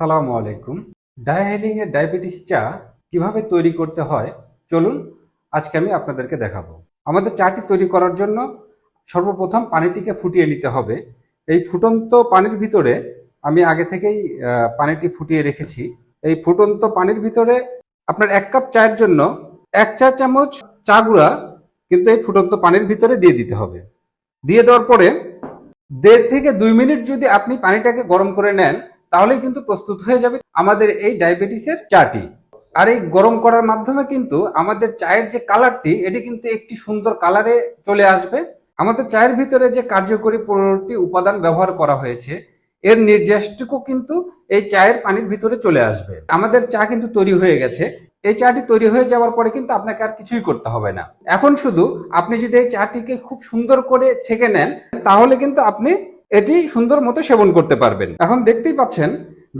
আসসালামু আলাইকুম। ডায়াহেলিং এর ডায়াবেটিস চা কীভাবে তৈরি করতে হয়? চলুন আজকে আমি আপনাদেরকে দেখাবো। আমাদের চাটি তৈরি করার জন্য সর্বপ্রথম পানিটিকে ফুটিয়ে নিতে হবে। এই ফুটন্ত পানির ভিতরে আমি আগে থেকেই পানিটি ফুটিয়ে রেখেছি। এই ফুটন্ত পানির ভিতরে আপনার এক কাপ চায়ের জন্য এক চা চামচ চা গুঁড়া কিন্তু এই ফুটন্ত পানির ভিতরে দিয়ে দিতে হবে। দিয়ে দেওয়ার পরে দেড় থেকে দুই মিনিট যদি আপনি পানিটাকে গরম করে নেন তাহলেই কিন্তু প্রস্তুত হয়ে যাবে আমাদের এই ডায়াবেটিসের চাটি। আর এই গরম করার মাধ্যমে কিন্তু আমাদের চায়ের যে কালারটি, এটি কিন্তু একটি সুন্দর কালারে চলে আসবে। আমাদের চায়ের ভিতরে যে কার্যকরী পনেরোটি উপাদান ব্যবহার করা হয়েছে, এর নির্দেশটুকু কিন্তু এই চায়ের পানির ভিতরে চলে আসবে। আমাদের চা কিন্তু তৈরি হয়ে গেছে। এই চাটি তৈরি হয়ে যাওয়ার পরে কিন্তু আপনাকে আর কিছুই করতে হবে না। এখন শুধু আপনি যদি এই চাটিকে খুব সুন্দর করে ছেঁকে নেন, তাহলে কিন্তু আপনি এটি সুন্দর মতো সেবন করতে পারবেন। এখন দেখতেই পাচ্ছেন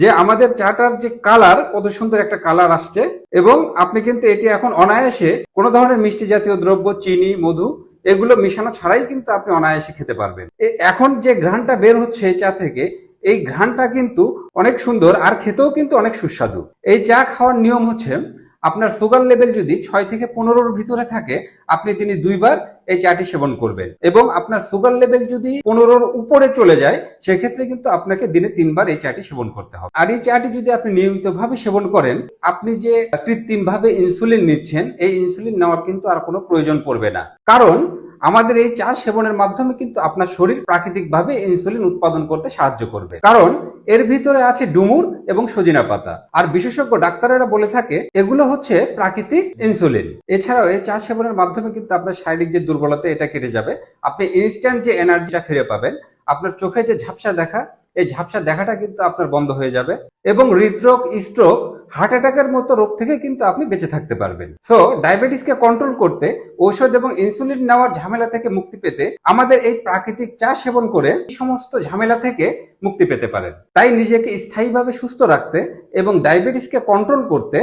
যে আমাদের চাটার যে কালার, কত সুন্দর একটা কালার আসছে এবং আপনি কিন্তু এটি এখন অনায়াসে কোনো ধরনের মিষ্টি জাতীয় দ্রব্য, চিনি, মধু, এগুলো মিশানো ছাড়াই কিন্তু আপনি অনায়াসে খেতে পারবেন। এখন যে ঘ্রাণটা বের হচ্ছে এই চা থেকে, এই ঘ্রাণটা কিন্তু অনেক সুন্দর আর খেতেও কিন্তু অনেক সুস্বাদু। এই চা খাওয়ার নিয়ম হচ্ছে আপনার সুগার লেভেল যদি ছয় থেকে পনেরোর ভিতরে থাকে, আপনি তিনি দুইবার এই চাটি সেবন করবেন। এবং আপনার সুগার লেভেল যদি পনেরোর উপরে চলে যায়, সেক্ষেত্রে কিন্তু আপনাকে দিনে তিনবার এই চাটি সেবন করতে হবে। আর এই চাটি যদি আপনি নিয়মিত ভাবে সেবন করেন, আপনি যে কৃত্রিম ভাবে ইনসুলিন নিচ্ছেন, এই ইনসুলিন নেওয়ার কিন্তু আর কোনো প্রয়োজন পড়বে না। কারণ আমাদের এই চা সেবনের মাধ্যমে কিন্তু আপনার শরীর প্রাকৃতিকভাবে ইনসুলিন উৎপাদন করতে সাহায্য করবে। কারণ এর ভিতরে আছে ডুমুর এবং সজিনা পাতা। আর বিশেষজ্ঞ ডাক্তারেরা বলে থাকে, এগুলো হচ্ছে প্রাকৃতিক ইনসুলিন এছাড়াও এই চা সেবনের মাধ্যমে কিন্তু আপনার শারীরিক যে দুর্বলতা, এটা কেটে যাবে। আপনি ইনস্ট্যান্ট যে এনার্জিটা ফিরে পাবেন, আপনার চোখে যে ঝাপসা দেখা, এই ঝাপসা দেখাটা কিন্তু আপনার বন্ধ হয়ে যাবে। এবং হৃদরোগ স্ট্রোক হার্ট অ্যাটাকের মতো রোগ থেকে কিন্তু আপনি বেঁচে থাকতে পারবেন। সো ডায়াবেটিসকে কন্ট্রোল করতে ঔষধ এবং ইনসুলিন নেওয়ার ঝামেলা থেকে মুক্তি পেতে আমাদের এই প্রাকৃতিক চা সেবন করে সমস্ত ঝামেলা থেকে মুক্তি পেতে পারেন। তাই নিজেকে স্থায়ীভাবে সুস্থ রাখতে এবং ডায়াবেটিসকে কন্ট্রোল করতে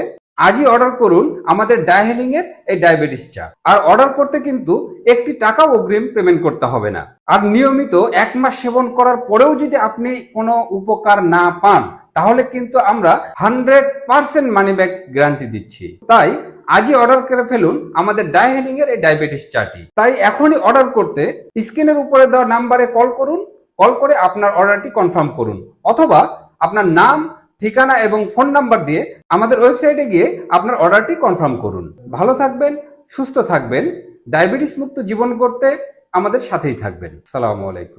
আজই অর্ডার করুন আমাদের ডায়াহেলিং এর এই ডায়াবেটিস চা। আর অর্ডার করতে কিন্তু একটি টাকাও অগ্রিম পেমেন্ট করতে হবে না। আর নিয়মিত এক মাস সেবন করার পরেও যদি আপনি কোনো উপকার না পান তাহলে কিন্তু আমরা hundred percent money back guarantee দিচ্ছি। তাই আজই অর্ডার করে ফেলুন আমাদের ডায়াহেলিং এর এই ডায়াবেটিস চাটি তাই এখনই অর্ডার করতে স্ক্রিনের উপরে দেওয়া নাম্বারে কল করুন কল করে আপনার অর্ডারটি কনফার্ম করুন। অথবা আপনার নাম, ঠিকানা এবং ফোন নাম্বার দিয়ে আমাদের ওয়েবসাইটে গিয়ে আপনার অর্ডারটি কনফার্ম করুন। ভালো থাকবেন, সুস্থ থাকবেন ডায়াবেটিস মুক্ত জীবন করতে আমাদের সাথেই থাকবেন। সালামু আলাইকুম।